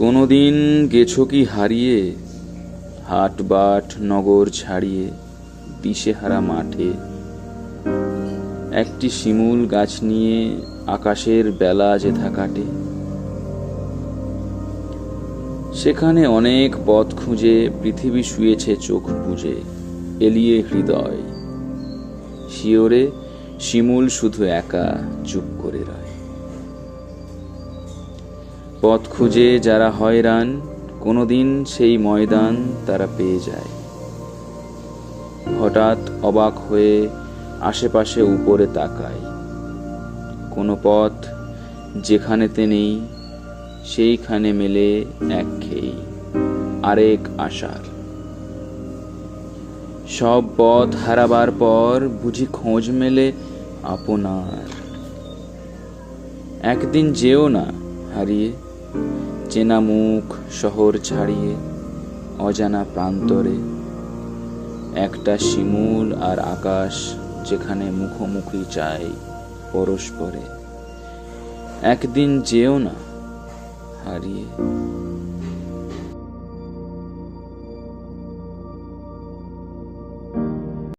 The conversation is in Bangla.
কোনোদিন গেছো কি হারিয়ে? হাট বাট নগর ছাড়িয়ে দিশেহারা মাঠে। একটি শিমুল গাছ নিয়ে আকাশের বেলা যেথা কাটে। সেখানে অনেক পথ খুঁজে পৃথিবী শুয়েছে চোখ বুজে, এলিয়ে হৃদয়। শিওরে শিমুল শুধু একা চুপ করে রয়। পথ খুঁজে যারা হয়রান, কোনোদিন সেই ময়দান তারা পেয়ে যায়। হঠাৎ অবাক হয়ে আশেপাশে উপরে তাকায়। কোনো পথ যেখানেতে নেই, সেইখানে মেলে এক খেই, আরেক আশার। সব পথ হারাবার পর বুঝি খোঁজ মেলে আপনার। একদিন যেও না হারিয়ে চেনা মুখ শহর ছাড়িয়ে, অজানা প্রান্তরে, একটা শিমুল আর আকাশ যেখানে মুখোমুখি চাই পরস্পরে। একদিন যেও না, হারিয়ে